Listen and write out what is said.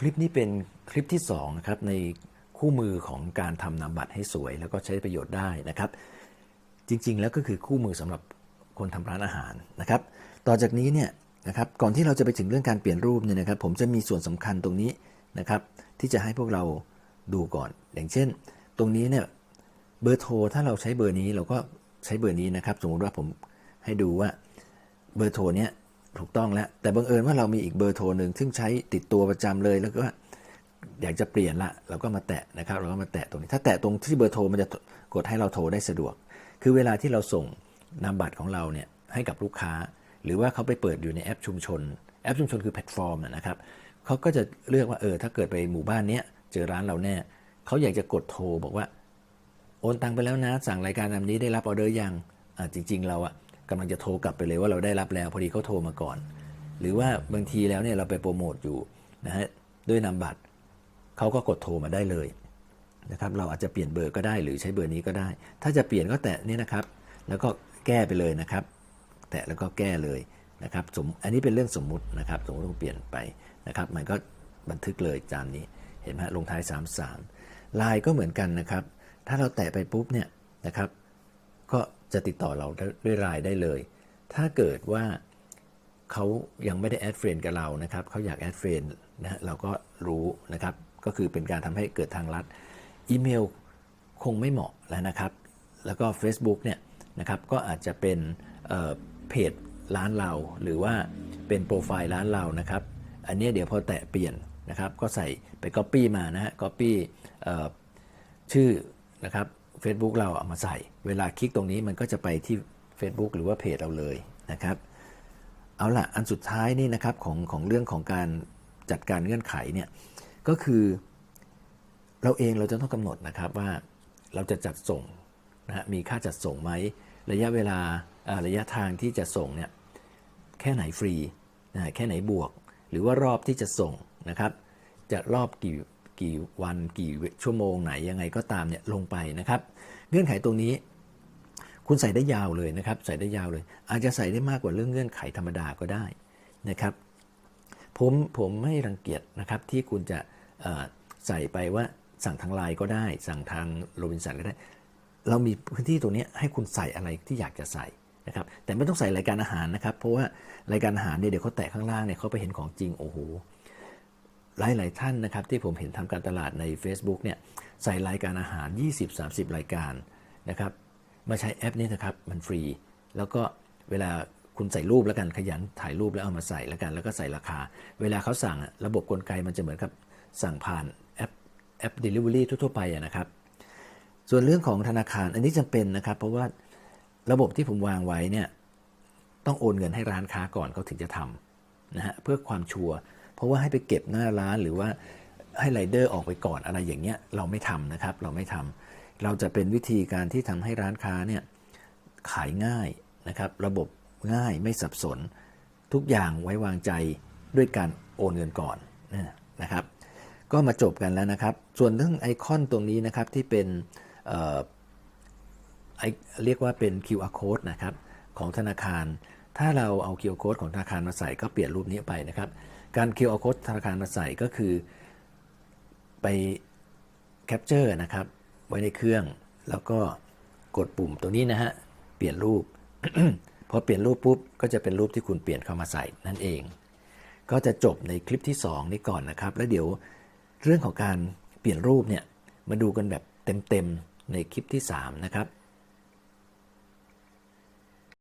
คลิปนี้เป็นคลิปที่2นะครับในคู่มือของการทำนามบัตรให้สวย แล้วก็ใช้ประโยชน์ได้นะครับ จริงๆแล้วก็คือคู่มือสำหรับคนทำร้านอาหารนะครับ ต่อจากนี้เนี่ยนะครับก่อนที่เราจะไปถึงเรื่องการเปลี่ยนรูปเนี่ยนะครับ ผมจะมีส่วนสำคัญตรงนี้นะครับ ที่จะให้พวกเราดูก่อน อย่างเช่น ตรงนี้เนี่ยเบอร์โทรถ้าเราใช้เบอร์นี้เราก็ใช้เบอร์นี้นะครับ สมมติว่าผมให้ดูว่าเบอร์โทรเนี้ย ถูกต้องแล้ว แต่บังเอิญว่าเรามีอีกเบอร์โทรหนึ่งซึ่งใช้ติดตัวประจำเลยแล้วก็อยากจะเปลี่ยนละเราก็มาแตะนะครับ เราก็มาแตะตรงนี้ ถ้าแตะตรงที่เบอร์โทรมันจะกดให้เราโทรได้สะดวก คือเวลาที่เราส่งนามบัตรของเราเนี่ยให้กับลูกค้า หรือว่าเขาไปเปิดอยู่ในแอปชุมชน แอปชุมชนคือแพลตฟอร์มนะครับเขาก็จะเลือกว่าเออถ้าเกิดไปหมู่บ้านเนี้ยเจอร้านเราแน่เขาอยากจะกดโทรบอกว่าโอนตังไปแล้วนะ สั่งรายการนำนี้ได้รับออเดอร์ยังอ่าจริง ๆ เราอะ กำลังจะโทรกลับไปเลยว่าเราได้รับแล้วพอดีเขาโทรมาก่อน หรือว่าบางทีแล้วเนี่ยเราไปโปรโมทอยู่นะฮะด้วยนามบัตรเขาก็กดโทรมาได้เลยนะครับเราอาจจะเปลี่ยนเบอร์ก็ได้หรือใช้เบอร์นี้ก็ได้ ถ้าจะเปลี่ยนก็แตะนี่นะครับ แล้วก็แก้ไปเลยนะครับ แตะแล้วก็แก้เลยนะครับสมอันนี้เป็นเรื่องสมมุตินะครับ สมมติเราเปลี่ยนไปนะครับ มันก็บันทึกเลยจานนี้เห็นไหมลงท้าย 33 ลายก็เหมือนกันนะครับ ถ้าเราแตะไปปุ๊บเนี่ยนะครับ จะติดต่อเราด้วยไลน์ได้เลย ถ้าเกิดว่าเขายังไม่ได้แอดเฟรนกับเรานะครับเขาอยากแอดเฟรนนะเราก็รู้นะครับ ก็คือเป็นการทำให้เกิดทางลัดอีเมลคงไม่เหมาะแล้วนะครับ แล้วก็ Facebook เนี่ยนะครับก็อาจจะเป็นเเพจร้านเรา หรือว่าเป็นโปรไฟล์ร้านเรานะครับ อันนี้เดี๋ยวพอแตะเปลี่ยนนะครับ ก็ใส่ไป Copy มานะฮะ Copy เอ่อชื่อนะครับ Facebook เราเอามาใส่ เวลาคลิกตรงนี้มันก็จะไปที่ Facebook หรือว่าเพจเราเลยนะครับ เอาละอันสุดท้ายนี่นะครับของของเรื่องของการจัดการเงื่อนไขเนี่ยก็คือเราเองเราจะต้องกำหนดนะครับว่าเราจะจัดส่งนะฮะมีค่าจัดส่งไหมระยะเวลาอ่าระยะทางที่จะส่งเนี่ยแค่ไหนฟรีนะฮะแค่ไหนบวก หรือว่ารอบที่จะส่งนะครับ จะรอบกี่ กี่วันกี่ชั่วโมงไหนยังไงก็ตามเนี่ยลงไปนะครับ เงื่อนไขตรงนี้ คุณใส่ได้ยาวเลยนะครับ ใส่ได้ยาวเลย อาจจะใส่ได้มากกว่าเรื่องเงื่อนไขธรรมดาก็ได้นะครับ ผมผมไม่รังเกียจนะครับที่คุณจะใส่ไปว่าสั่งทางไลน์ก็ได้ สั่งทางโรบินสันก็ได้ เรามีพื้นที่ตรงนี้ให้คุณใส่อะไรที่อยากจะใส่นะครับ แต่ไม่ต้องใส่รายการอาหารนะครับ เพราะว่ารายการอาหารเนี่ยเดี๋ยวเขาแตะข้างล่างเนี่ยเขาไปเห็นของจริงโอ้โห หลาย ๆ ท่านนะครับที่ผมเห็นทำการตลาดใน Facebook เนี่ยใส่รายการอาหาร 20-30 รายการนะครับมาใช้แอปนี้นะครับมันฟรี แล้วก็เวลาคุณใส่รูปแล้วกันขยันถ่ายรูปแล้วเอามาใส่แล้วกันแล้วก็ใส่ราคา เวลาเขาสั่งระบบกลไกมันจะเหมือนกับสั่งผ่านแอปแอป Delivery ทั่ว ๆ ไปะนะครับ ส่วนเรื่องของธนาคารอันนี้จำเป็นนะครับ เพราะว่าระบบที่ผมวางไว้เนี่ยต้องโอนเงินให้ร้านค้าก่อนเขาถึงจะทำนะฮะเพื่อความชัวร์ เพราะว่าให้ไปเก็บหน้าร้านหรือว่าให้ไรเดอร์ออกไปก่อนอะไรอย่างเงี้ยเราไม่ทำนะครับ เราไม่ทำเราจะเป็นวิธีการที่ทำให้ร้านค้าเนี่ยขายง่ายนะครับ ระบบง่ายไม่สับสน ทุกอย่างไว้วางใจด้วยการโอนเงินก่อนนะครับ ก็มาจบกันแล้วนะครับ ส่วนเรื่องไอคอนตรงนี้นะครับที่เป็นเเรียกว่าเป็น QR code นะครับของธนาคาร ถ้าเราเอา QR code ของธนาคารมาใส่ก็เปลี่ยนรูปนี้ไปนะครับ การ QR code ธนาคารมาใส่ก็คือไปแคปเจอร์นะครับ ไว้ในเครื่อง แล้วก็กดปุ่มตัวนี้นะฮะ เปลี่ยนรูป พอเปลี่ยนรูปปุ๊บ ก็จะเป็นรูปที่คุณเปลี่ยนเข้ามาใส่นั่นเอง ก็จะจบในคลิปที่ 2 นี้ก่อนนะครับ แล้วเดี๋ยวเรื่องของการเปลี่ยนรูปเนี่ย มาดูกันแบบเต็มๆในคลิปที่ 3 นะครับ